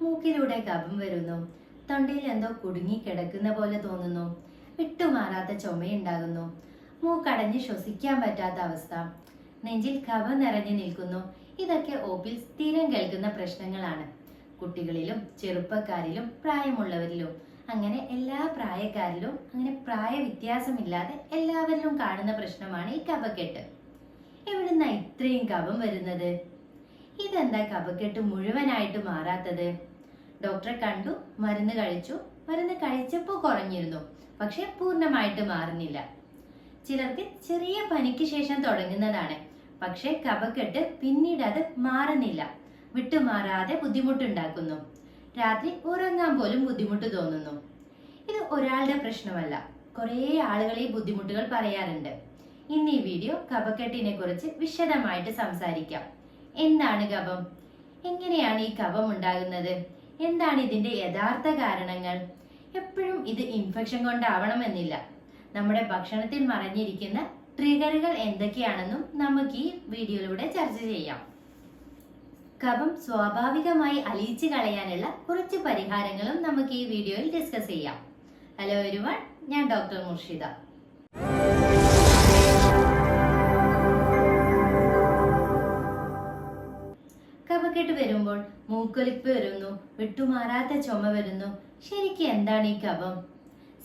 മൂക്കിലൂടെ കഫം വരുന്നു. തൊണ്ടയിൽ എന്തോ കുടുങ്ങി കിടക്കുന്ന പോലെ തോന്നുന്നു. വിട്ടുമാറാത്ത ചുമയുണ്ടാകുന്നു. മൂക്കടഞ്ഞ് ശ്വസിക്കാൻ പറ്റാത്ത അവസ്ഥ. നെഞ്ചിൽ കഫം നിറഞ്ഞു നിൽക്കുന്നു. ഇതൊക്കെ ഓപ്പിൽ സ്ഥിരം കേൾക്കുന്ന പ്രശ്നങ്ങളാണ്. കുട്ടികളിലും ചെറുപ്പക്കാരിലും പ്രായമുള്ളവരിലും അങ്ങനെ എല്ലാ പ്രായക്കാരിലും അങ്ങനെ പ്രായ വ്യത്യാസമില്ലാതെ എല്ലാവരിലും കാണുന്ന പ്രശ്നമാണ് ഈ കഫക്കെട്ട്. എവിടുന്ന ഇത്രയും കഫം വരുന്നത്? ഇതെന്താ കഫക്കെട്ട് മുഴുവനായിട്ട് മാറാത്തത്? ഡോക്ടറെ കണ്ടു മരുന്ന് കഴിച്ചു. മരുന്ന് കഴിച്ചപ്പോൾ കുറഞ്ഞിരുന്നു പക്ഷെ പൂർണമായിട്ട് മാറുന്നില്ല. ചിലർക്ക് ചെറിയ പനിക്ക് ശേഷം തുടങ്ങുന്നതാണ് പക്ഷെ കഫക്കെട്ട് പിന്നീട് അത് മാറുന്നില്ല. വിട്ടുമാറാതെ ബുദ്ധിമുട്ടുണ്ടാക്കുന്നു. രാത്രി ഉറങ്ങാൻ പോലും ബുദ്ധിമുട്ട് തോന്നുന്നു. ഇത് ഒരാളുടെ പ്രശ്നമല്ല കുറേ ആളുകൾ ഈ ബുദ്ധിമുട്ടുകൾ പറയാറുണ്ട്. ഇന്ന് ഈ വീഡിയോ കഫക്കെട്ടിനെ കുറിച്ച് വിശദമായിട്ട് സംസാരിക്കാം. എന്താണ് കഫം എങ്ങനെയാണ് ഈ കഫം ഉണ്ടാകുന്നത്? എന്താണ് ഇതിന്റെ യഥാർത്ഥ കാരണങ്ങൾ? എപ്പോഴും ഇത് ഇൻഫെക്ഷൻ കൊണ്ടാവണമെന്നില്ല. നമ്മുടെ ഭക്ഷണത്തിൽ മറഞ്ഞിരിക്കുന്ന ട്രിഗറുകൾ എന്തൊക്കെയാണെന്നും നമുക്ക് ഈ വീഡിയോയിലൂടെ ചർച്ച ചെയ്യാം. കഫം സ്വാഭാവികമായി അലിയിച്ചു കളയാനുള്ള കുറച്ച് പരിഹാരങ്ങളും നമുക്ക് ഈ വീഡിയോയിൽ ഡിസ്കസ് ചെയ്യാം. ഹലോ എരുവൺ ഞാൻ ഡോക്ടർ മുർഷിദ. മൂക്കൊലിപ്പ് വരുന്നു വിട്ടുമാറാത്ത ചുമ വരുന്നു. ശരിക്ക് എന്താണ് ഈ കഫം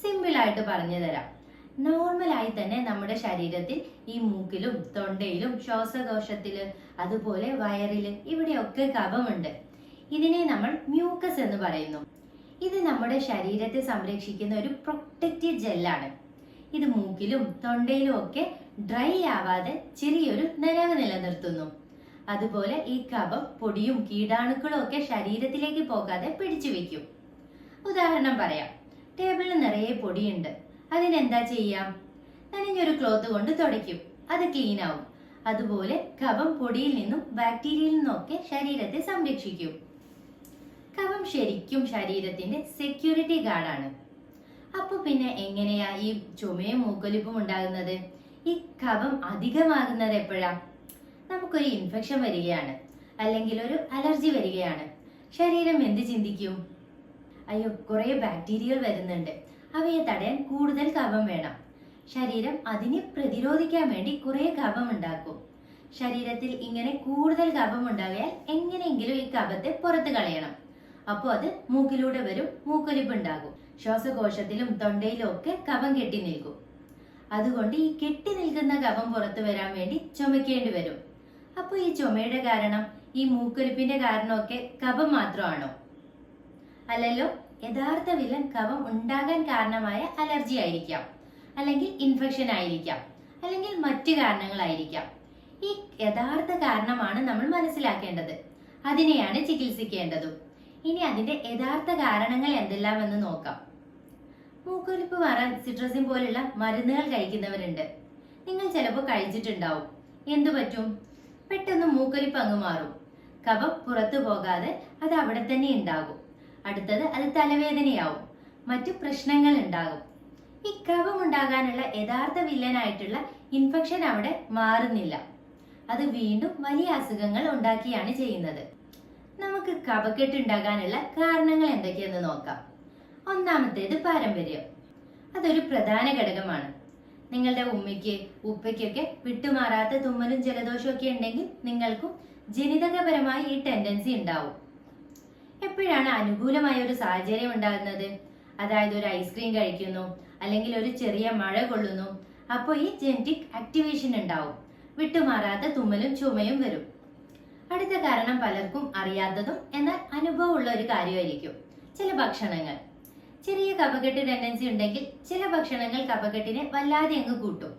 സിമ്പിൾ ആയിട്ട് പറഞ്ഞു തരാം. നോർമലായി തന്നെ നമ്മുടെ ശരീരത്തിൽ ഈ മൂക്കിലും തൊണ്ടയിലും ശ്വാസകോശത്തിൽ അതുപോലെ വയറിൽ ഇവിടെയൊക്കെ കഫമുണ്ട് ഇതിനെ നമ്മൾ മ്യൂക്കസ് എന്ന് പറയുന്നു. ഇത് നമ്മുടെ ശരീരത്തെ സംരക്ഷിക്കുന്ന ഒരു പ്രൊട്ടക്റ്റീവ് ജെല്ലാണ് ഇത് മൂക്കിലും തൊണ്ടയിലും ഒക്കെ ഡ്രൈ ആവാതെ ചെറിയൊരു നനവ് നിലനിർത്തുന്നു. അതുപോലെ ഈ കഫം പൊടിയും കീടാണുക്കളും ഒക്കെ ശരീരത്തിലേക്ക് പോകാതെ പിടിച്ചു വെക്കും. ഉദാഹരണം പറയാം. ടേബിളിൽ നിറയെ പൊടിയുണ്ട്. അതിനെന്താ ചെയ്യാം? നനഞ്ഞൊരു ക്ലോത്ത് കൊണ്ട് തുടയ്ക്കും. അത് ക്ലീൻ ആവും അതുപോലെ കഫം പൊടിയിൽ നിന്നും ബാക്ടീരിയയിൽ നിന്നൊക്കെ ശരീരത്തെ സംരക്ഷിക്കും. കഫം ശരിക്കും ശരീരത്തിന്റെ സെക്യൂരിറ്റി ഗാർഡാണ് അപ്പൊ പിന്നെ എങ്ങനെയാ ഈ ചുമയും മൂക്കൊലിപ്പും ഉണ്ടാകുന്നത്? ഈ കഫം അധികമാകുന്നത് എപ്പോഴാ? നമുക്കൊരു ഇൻഫെക്ഷൻ വരികയാണ്. അല്ലെങ്കിൽ ഒരു അലർജി വരികയാണ്. ശരീരം എന്ത് ചിന്തിക്കും? അയ്യോ കുറെ ബാക്ടീരിയകൾ വരുന്നുണ്ട്. അവയെ തടയാൻ കൂടുതൽ കഫം വേണം. ശരീരം അതിനെ പ്രതിരോധിക്കാൻ വേണ്ടി കുറെ കഫം ഉണ്ടാക്കും. ശരീരത്തിൽ ഇങ്ങനെ കൂടുതൽ കഫം ഉണ്ടായാൽ എങ്ങനെയെങ്കിലും ഈ കഫത്തെ പുറത്ത് കളയണം. അപ്പോൾ അത് മൂക്കിലൂടെ വരും മൂക്കൊലിപ്പ് ഉണ്ടാകും. ശ്വാസകോശത്തിലും തൊണ്ടയിലും ഒക്കെ കഫം കെട്ടി നിൽക്കും. അതുകൊണ്ട് ഈ കെട്ടി നിൽക്കുന്ന കഫം പുറത്തു വരാൻ വേണ്ടി ചുമക്കേണ്ടി വരും. അപ്പോൾ ഈ ചുമയുടെ കാരണം ഈ മൂക്കൊലിപ്പിന്റെ കാരണമൊക്കെ കഫം മാത്രമാണോ? അല്ലല്ലോ യഥാർത്ഥ വില്ലൻ കഫം ഉണ്ടാകാൻ കാരണമായ അലർജി ആയിരിക്കാം. അല്ലെങ്കിൽ ഇൻഫെക്ഷൻ ആയിരിക്കാം. അല്ലെങ്കിൽ മറ്റു കാരണങ്ങളായിരിക്കാം. ഈ യഥാർത്ഥ കാരണമാണ് നമ്മൾ മനസ്സിലാക്കേണ്ടത്. അതിനെയാണ് ചികിത്സിക്കേണ്ടതും. ഇനി അതിന്റെ യഥാർത്ഥ കാരണങ്ങൾ എന്തെല്ലാമെന്ന് നോക്കാം. മൂക്കൊലിപ്പ് മാറാൻ സിട്രസിൻ പോലുള്ള മരുന്നുകൾ കഴിക്കുന്നവരുണ്ട്. നിങ്ങൾ ചിലപ്പോൾ കഴിച്ചിട്ടുണ്ടാവും. എന്തു പറ്റും? പെട്ടെന്ന് മൂക്കൊലിപ്പ് അങ്ങ് മാറും. കഫം പുറത്തു പോകാതെ അത് അവിടെ തന്നെ ഉണ്ടാകും. അടുത്തത് അത് തലവേദനയാവും. മറ്റു പ്രശ്നങ്ങൾ ഉണ്ടാകും. ഈ കഫം ഉണ്ടാകാനുള്ള യഥാർത്ഥ വില്ലനായിട്ടുള്ള ഇൻഫെക്ഷൻ അവിടെ മാറുന്നില്ല. അത് വീണ്ടും വലിയ അസുഖങ്ങൾ ഉണ്ടാക്കിയാണ് ചെയ്യുന്നത്. നമുക്ക് കഫക്കെട്ട് ഉണ്ടാകാനുള്ള കാരണങ്ങൾ എന്തൊക്കെയെന്ന് നോക്കാം. ഒന്നാമത്തേത് പാരമ്പര്യം. അതൊരു പ്രധാന ഘടകമാണ്. നിങ്ങളുടെ ഉമ്മയ്ക്ക് ഉപ്പയ്ക്കൊക്കെ വിട്ടുമാറാത്ത തുമ്മലും ജലദോഷവും ഒക്കെ ഉണ്ടെങ്കിൽ നിങ്ങൾക്കും ജനിതകപരമായി ഈ ടെൻഡൻസി ഉണ്ടാവും. എപ്പോഴാണ് അനുകൂലമായ ഒരു സാഹചര്യം ഉണ്ടാകുന്നത്? അതായത് ഒരു ഐസ്ക്രീം കഴിക്കുന്നു അല്ലെങ്കിൽ ഒരു ചെറിയ മഴ കൊള്ളുന്നു അപ്പോൾ ഈ ജെനറ്റിക് ആക്ടിവേഷൻ ഉണ്ടാവും. വിട്ടുമാറാത്ത തുമ്മലും ചുമയും വരും. അടുത്ത കാരണം പലർക്കും അറിയാത്തതും എന്നാൽ അനുഭവമുള്ള ഒരു കാര്യമായിരിക്കും. ചില ഭക്ഷണങ്ങൾ. ചെറിയ കഫക്കെട്ട് ടെൻഡൻസി ഉണ്ടെങ്കിൽ ചില ഭക്ഷണങ്ങൾ കഫക്കെട്ടിനെ വല്ലാതെ അങ്ങ് കൂട്ടും.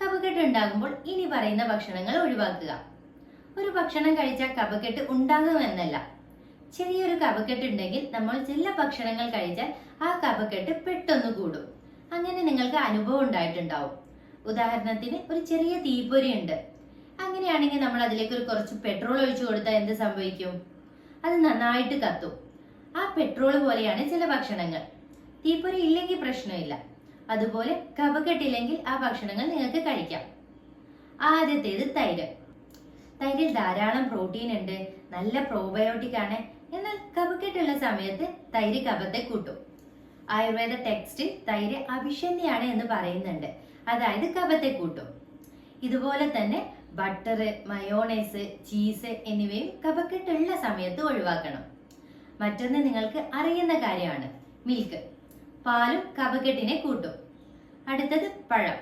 കഫക്കെട്ട് ഉണ്ടാകുമ്പോൾ ഇനി പറയുന്ന ഭക്ഷണങ്ങൾ ഒഴിവാക്കുക. ഒരു ഭക്ഷണം കഴിച്ചാൽ കഫക്കെട്ട് ഉണ്ടാകുമെന്നല്ല ചെറിയൊരു കഫക്കെട്ട് ഉണ്ടെങ്കിൽ നമ്മൾ ചില ഭക്ഷണങ്ങൾ കഴിച്ചാൽ ആ കഫക്കെട്ട് പെട്ടെന്ന് കൂടും. അങ്ങനെ നിങ്ങൾക്ക് അനുഭവം ഉണ്ടായിട്ടുണ്ടാവും. ഉദാഹരണത്തിന് ഒരു ചെറിയ തീപ്പൊരി ഉണ്ട്. അങ്ങനെയാണെങ്കിൽ നമ്മൾ അതിലേക്ക് ഒരു കുറച്ച് പെട്രോൾ ഒഴിച്ചു കൊടുത്താൽ എന്ത് സംഭവിക്കും? അത് നന്നായിട്ട് കത്തും. ആ പെട്രോൾ പോലെയാണ് ചില ഭക്ഷണങ്ങൾ. തീപ്പൊരി ഇല്ലെങ്കിൽ പ്രശ്നമില്ല. അതുപോലെ കപക്കെട്ടില്ലെങ്കിൽ ആ ഭക്ഷണങ്ങൾ നിങ്ങൾക്ക് കഴിക്കാം. ആദ്യത്തേത് തൈര്. തൈരിൽ ധാരാളം പ്രോട്ടീൻ ഉണ്ട്. നല്ല പ്രോബയോട്ടിക് ആണ്. എന്നാൽ കപക്കെട്ടുള്ള സമയത്ത് തൈര് കപത്തെ കൂട്ടും. ആയുർവേദ ടെക്സ്റ്റിൽ തൈര് അഭിഷന്യാണ് എന്ന് പറയുന്നുണ്ട്. അതായത് കപത്തെ കൂട്ടും. ഇതുപോലെ തന്നെ ബട്ടർ മയോണൈസ് ചീസ് എന്നിവയും കപക്കെട്ടുള്ള സമയത്ത് ഒഴിവാക്കണം. മറ്റൊന്ന് നിങ്ങൾക്ക് അറിയുന്ന കാര്യമാണ്. മിൽക്ക് പാലും കപകെട്ടിനെ കൂട്ടും. അടുത്തത് പഴം.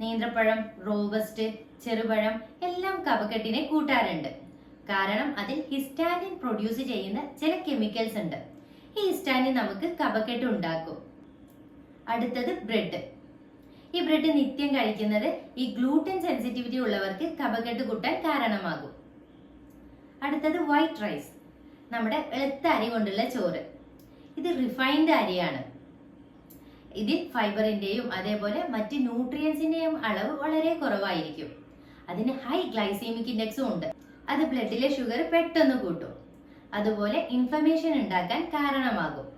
നേന്ത്രപ്പഴം റോബസ്റ്റ് ചെറുപഴം എല്ലാം കപകെട്ടിനെ കൂട്ടാറുണ്ട്. കാരണം അതിൽ ഹിസ്റ്റാനിൻ പ്രൊഡ്യൂസ് ചെയ്യുന്ന ചില കെമിക്കൽസ് ഉണ്ട്. ഈ ഹിസ്റ്റാനിൻ നമുക്ക് കപക്കെട്ട് ഉണ്ടാക്കും. അടുത്തത് ബ്രെഡ് ഈ ബ്രെഡ് നിത്യം കഴിക്കുന്നത് ഈ ഗ്ലൂട്ടൻ സെൻസിറ്റിവിറ്റി ഉള്ളവർക്ക് കപകെട്ട് കൂട്ടാൻ കാരണമാകും. അടുത്തത് വൈറ്റ് റൈസ് നമ്മുടെ വെളുത്ത അരി കൊണ്ടുള്ള ചോറ്. ഇത് റിഫൈൻഡ് അരിയാണ്. ഇതിൽ ഫൈബറിന്റെയും അതേപോലെ മറ്റ് ന്യൂട്രിയൻസിന്റെയും അളവ് വളരെ കുറവായിരിക്കും. അതിന് ഹൈ ഗ്ലൈസീമിക് ഇൻഡെക്സും ഉണ്ട്. അത് ബ്ലഡിലെ ഷുഗർ പെട്ടെന്ന് കൂട്ടും. അതുപോലെ ഇൻഫ്ലമേഷൻ ഉണ്ടാക്കാൻ കാരണമാകും.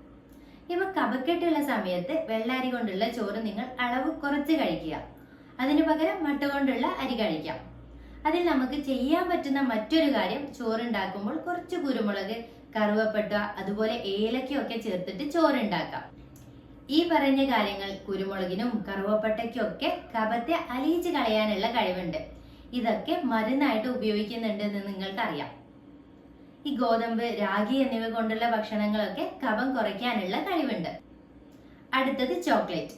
ഇവ കപക്കെട്ടുള്ള സമയത്ത് വെള്ളാരി കൊണ്ടുള്ള ചോറ് നിങ്ങൾ അളവ് കുറച്ച് കഴിക്കുക. അതിനു പകരം മട്ട കൊണ്ടുള്ള അരി കഴിക്കാം. അതിൽ നമുക്ക് ചെയ്യാൻ പറ്റുന്ന മറ്റൊരു കാര്യം ചോറുണ്ടാക്കുമ്പോൾ കുറച്ച് കുരുമുളക് കറുവപ്പെട്ട അതുപോലെ ഏലക്കയൊക്കെ ചേർത്തിട്ട് ചോറുണ്ടാക്കാം. ഈ പറഞ്ഞ കാര്യങ്ങൾ കുരുമുളകിനും കറുവപ്പട്ടയ്ക്കും ഒക്കെ കഫത്തെ അലിയിച്ച് കളയാനുള്ള കഴിവുണ്ട്. ഇതൊക്കെ മരുന്നായിട്ട് ഉപയോഗിക്കുന്നുണ്ട് എന്ന് നിങ്ങൾക്കറിയാം. ഈ ഗോതമ്പ് രാഗി എന്നിവ കൊണ്ടുള്ള ഭക്ഷണങ്ങളൊക്കെ കഫം കുറയ്ക്കാനുള്ള കഴിവുണ്ട്. അടുത്തത് ചോക്ലേറ്റ്.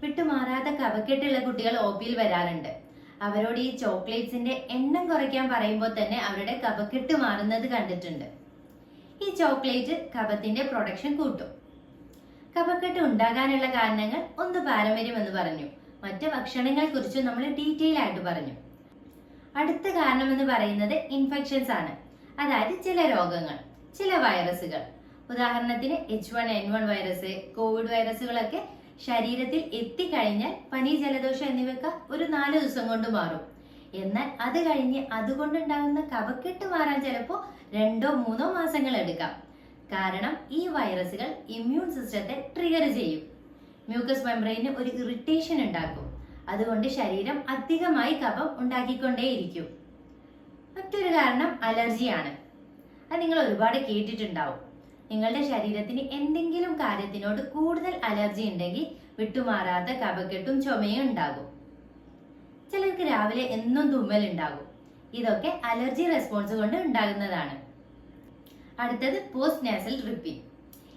വിട്ടുമാറാത്ത കഫക്കെട്ടുള്ള കുട്ടികൾ ഒ പിയിൽ വരാറുണ്ട്. അവരോട് ഈ ചോക്ലേറ്റ്സിന്റെ എണ്ണം കുറയ്ക്കാൻ പറയുമ്പോൾ തന്നെ അവരുടെ കപക്കെട്ട് മാറുന്നത് കണ്ടിട്ടുണ്ട്. ഈ ചോക്ലേറ്റ് കപത്തിന്റെ പ്രൊഡക്ഷൻ കൂട്ടും. കപക്കെട്ട് ഉണ്ടാകാനുള്ള കാരണങ്ങൾ ഒന്ന് പാരമ്പര്യം എന്ന് പറഞ്ഞു. മറ്റ് ഭക്ഷണങ്ങളെ കുറിച്ച് നമ്മൾ ഡീറ്റെയിൽ ആയിട്ട് പറഞ്ഞു. അടുത്ത കാരണം എന്ന് പറയുന്നത് ഇൻഫെക്ഷൻസ് ആണ്. അതായത് ചില രോഗങ്ങൾ ചില വൈറസുകൾ. ഉദാഹരണത്തിന് H one N one virus covid വൈറസുകളൊക്കെ ശരീരത്തിൽ എത്തിക്കഴിഞ്ഞാൽ പനി ജലദോഷം എന്നിവയൊക്കെ ഒരു നാല് ദിവസം കൊണ്ട് മാറും. എന്നാൽ അത് കഴിഞ്ഞ് അതുകൊണ്ടുണ്ടാകുന്ന കഫക്കെട്ട് മാറാൻ ചിലപ്പോൾ രണ്ടോ മൂന്നോ മാസങ്ങൾ എടുക്കാം. കാരണം ഈ വൈറസുകൾ ഇമ്മ്യൂൺ സിസ്റ്റത്തെ ട്രിഗർ ചെയ്യും. മ്യൂക്കസ് മെംബ്രെയിന് ഒരു ഇറിറ്റേഷൻ ഉണ്ടാക്കും. അതുകൊണ്ട് ശരീരം അധികമായി കഫം ഉണ്ടാക്കിക്കൊണ്ടേയിരിക്കും. മറ്റൊരു കാരണം അലർജിയാണ്. അത് നിങ്ങൾ ഒരുപാട് കേട്ടിട്ടുണ്ടാവും. നിങ്ങളുടെ ശരീരത്തിന് എന്തെങ്കിലും കാര്യത്തിനോട് കൂടുതൽ അലർജി ഉണ്ടെങ്കിൽ വിട്ടുമാറാത്ത കപക്കെട്ടും ചുമയും ഉണ്ടാകും. ചിലർക്ക് രാവിലെ എന്നും തുമ്മൽ ഉണ്ടാകും. ഇതൊക്കെ അലർജി റെസ്പോൺസ് കൊണ്ട് ഉണ്ടാകുന്നതാണ്. അടുത്തത് പോസ്റ്റ് നേസൽ ഡ്രിപ്പിംഗ്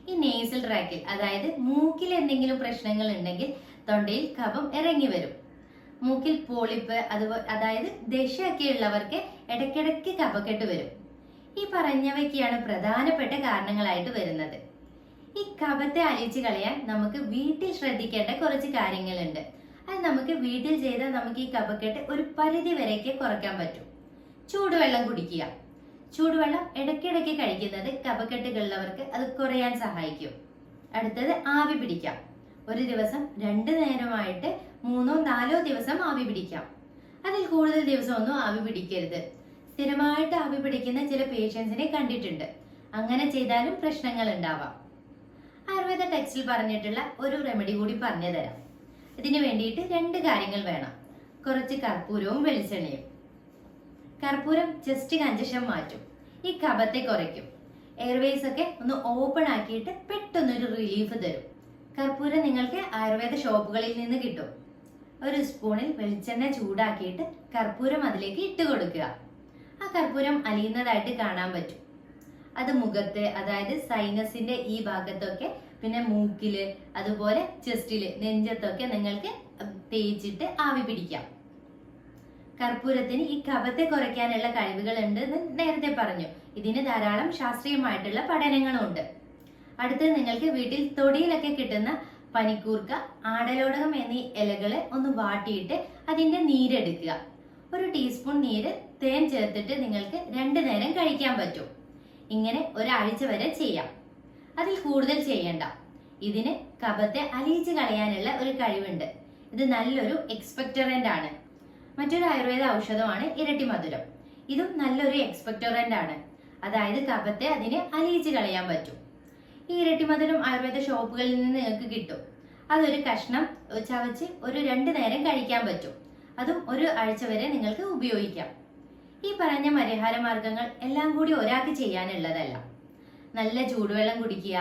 ഈ നേസൽ ട്രാക്കിൽ അതായത് മൂക്കിൽ എന്തെങ്കിലും പ്രശ്നങ്ങൾ ഉണ്ടെങ്കിൽ തൊണ്ടയിൽ കഫം ഇറങ്ങി വരും. മൂക്കിൽ പോളിപ്പ് അതുപോലെ അതായത് ദശയൊക്കെ ഉള്ളവർക്ക് ഇടയ്ക്കിടയ്ക്ക് കഫക്കെട്ട് വരും. ഈ പറഞ്ഞവയ്ക്കാണ് പ്രധാനപ്പെട്ട കാരണങ്ങളായിട്ട് വരുന്നത്. ഈ കപത്തെ അലിച്ചു കളയാൻ നമുക്ക് വീട്ടിൽ ശ്രദ്ധിക്കേണ്ട കുറച്ച് കാര്യങ്ങളുണ്ട്. അത് നമുക്ക് വീട്ടിൽ ചെയ്താൽ നമുക്ക് ഈ കപക്കെട്ട് ഒരു പരിധി വരെയൊക്കെ കുറയ്ക്കാൻ പറ്റും. ചൂടുവെള്ളം കുടിക്കുക. ചൂടുവെള്ളം ഇടയ്ക്കിടയ്ക്ക് കഴിക്കുന്നത് കപക്കെട്ടുകളുള്ളവർക്ക് അത് കുറയാൻ സഹായിക്കും. അടുത്തത് ആവി പിടിക്കാം. ഒരു ദിവസം രണ്ട് നേരമായിട്ട് മൂന്നോ നാലോ ദിവസം ആവി പിടിക്കാം. അതിൽ കൂടുതൽ ദിവസമൊന്നും ആവി പിടിക്കരുത്. സ്ഥിരമായിട്ട് ആവി പിടിക്കുന്ന ചില പേഷ്യൻസിനെ കണ്ടിട്ടുണ്ട്. അങ്ങനെ ചെയ്താലും പ്രശ്നങ്ങൾ ഉണ്ടാവാം. ആയുർവേദ ടെക്സ്റ്റിൽ പറഞ്ഞിട്ടുള്ള ഒരു റെമഡി കൂടി പറഞ്ഞു തരാം. ഇതിന് വേണ്ടിയിട്ട് രണ്ട് കാര്യങ്ങൾ വേണം. കുറച്ച് കർപ്പൂരവും വെളിച്ചെണ്ണയും. കർപ്പൂരം ജസ്റ്റ് കഞ്ചഷൻ മാറ്റും. ഈ കഫത്തെ കുറയ്ക്കും. എയർവേസ് ഒക്കെ ഒന്ന് ഓപ്പൺ ആക്കിയിട്ട് പെട്ടെന്നൊരു റിലീഫ് തരും. കർപ്പൂരം നിങ്ങൾക്ക് ആയുർവേദ ഷോപ്പുകളിൽ നിന്ന് കിട്ടും. ഒരു സ്പൂണിൽ വെളിച്ചെണ്ണ ചൂടാക്കിയിട്ട് കർപ്പൂരം അതിലേക്ക് ഇട്ട് കൊടുക്കുക. ആ കർപ്പൂരം അലിയുന്നതായിട്ട് കാണാൻ പറ്റും. അത് മുഖത്ത് അതായത് സൈനസിന്റെ ഈ ഭാഗത്തൊക്കെ പിന്നെ മൂക്കിൽ അതുപോലെ ചെസ്റ്റിൽ നെഞ്ചത്തൊക്കെ നിങ്ങൾക്ക് തേച്ചിട്ട് ആവി പിടിക്കാം. കർപ്പൂരത്തിന് ഈ കഫത്തെ കുറയ്ക്കാനുള്ള കഴിവുകൾ ഉണ്ട് എന്ന് നേരത്തെ പറഞ്ഞു. ഇതിന് ധാരാളം ശാസ്ത്രീയമായിട്ടുള്ള പഠനങ്ങളും ഉണ്ട് അടുത്ത് നിങ്ങൾക്ക് വീട്ടിൽ തൊടിയിലൊക്കെ കിട്ടുന്ന പനിക്കൂർക്ക ആടലോടകം എന്നീ ഇലകളെ ഒന്ന് വാട്ടിയിട്ട് അതിന്റെ നീരെടുക്കുക. ഒരു ടീസ്പൂൺ നീര് തേൻ ചേർത്തിട്ട് നിങ്ങൾക്ക് രണ്ടു നേരം കഴിക്കാൻ പറ്റും. ഇങ്ങനെ ഒരാഴ്ച വരെ ചെയ്യാം. അതിൽ കൂടുതൽ ചെയ്യണ്ട. ഇതിന് കഫത്തെ അലിയിച്ച് കളയാനുള്ള ഒരു കഴിവുണ്ട്. ഇത് നല്ലൊരു എക്സ്പെക്ടറന്റ് ആണ്. മറ്റൊരു ആയുർവേദ ഔഷധമാണ് ഇരട്ടി മധുരം. ഇതും നല്ലൊരു എക്സ്പെക്ടറന്റ് ആണ്. അതായത് കഫത്തെ അതിന് അലിയിച്ച് കളയാൻ പറ്റും. ഈ ഇരട്ടി മധുരം ആയുർവേദ ഷോപ്പുകളിൽ നിന്ന് നിങ്ങൾക്ക് കിട്ടും. അതൊരു കഷ്ണം ചവച്ച് ഒരു രണ്ട് നേരം കഴിക്കാൻ പറ്റും. അതും ഒരു ആഴ്ച വരെ നിങ്ങൾക്ക് ഉപയോഗിക്കാം. ഈ പറഞ്ഞ പരിഹാര മാർഗങ്ങൾ എല്ലാം കൂടി ഒരാൾക്ക് ചെയ്യാനുള്ളതല്ല. നല്ല ചൂടുവെള്ളം കുടിക്കുക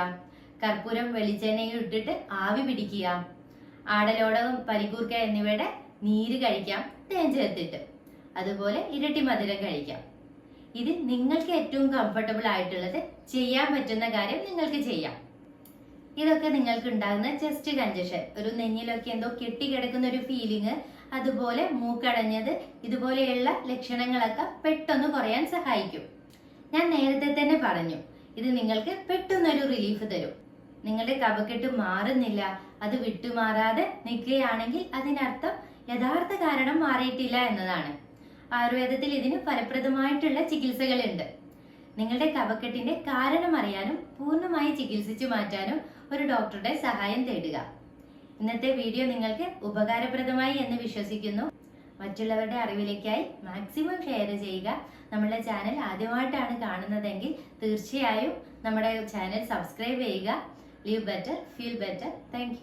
കർപ്പൂരം വെളിച്ചെണ്ണയും ഇട്ടിട്ട് ആവി പിടിക്കുക ആടലോടകം പരിക്കൂർക്ക എന്നിവയുടെ നീര് കഴിക്കാം തേൻ ചേർത്തിട്ട് അതുപോലെ ഇരട്ടി മധുരം കഴിക്കാം. ഇത് നിങ്ങൾക്ക് ഏറ്റവും കംഫർട്ടബിൾ ആയിട്ടുള്ളത് ചെയ്യാൻ പറ്റുന്ന കാര്യം നിങ്ങൾക്ക് ചെയ്യാം. ഇതൊക്കെ നിങ്ങൾക്ക് ഉണ്ടാകുന്ന ചെസ്റ്റ് കഞ്ചഷൻ ഒരു നെഞ്ഞിലൊക്കെ എന്തോ കെട്ടിക്കിടക്കുന്ന ഒരു ഫീലിംഗ് അതുപോലെ മൂക്കടഞ്ഞത് ഇതുപോലെയുള്ള ലക്ഷണങ്ങളൊക്കെ പെട്ടെന്ന് കുറയാൻ സഹായിക്കും. ഞാൻ നേരത്തെ തന്നെ പറഞ്ഞു ഇത് നിങ്ങൾക്ക് പെട്ടെന്നൊരു റിലീഫ് തരും. നിങ്ങളുടെ കപക്കെട്ട് മാറുന്നില്ല അത് വിട്ടുമാറാതെ നിൽക്കുകയാണെങ്കിൽ അതിനർത്ഥം യഥാർത്ഥ കാരണം മാറിയിട്ടില്ല എന്നതാണ്. ആയുർവേദത്തിൽ ഇതിന് ഫലപ്രദമായിട്ടുള്ള ചികിത്സകളുണ്ട്. നിങ്ങളുടെ കപക്കെട്ടിന്റെ കാരണം അറിയാനും പൂർണമായി ചികിത്സിച്ചു മാറ്റാനും ഒരു ഡോക്ടറുടെ സഹായം തേടുക. ഇന്നത്തെ വീഡിയോ നിങ്ങൾക്ക് ഉപകാരപ്രദമായി എന്ന് വിശ്വസിക്കുന്നു. മറ്റുള്ളവരുടെ അറിവിലേക്കായി മാക്സിമം ഷെയർ ചെയ്യുക. നമ്മുടെ ചാനൽ ആദ്യമായിട്ടാണ് കാണുന്നതെങ്കിൽ തീർച്ചയായും നമ്മുടെ ചാനൽ സബ്സ്ക്രൈബ് ചെയ്യുക. Live better feel better thank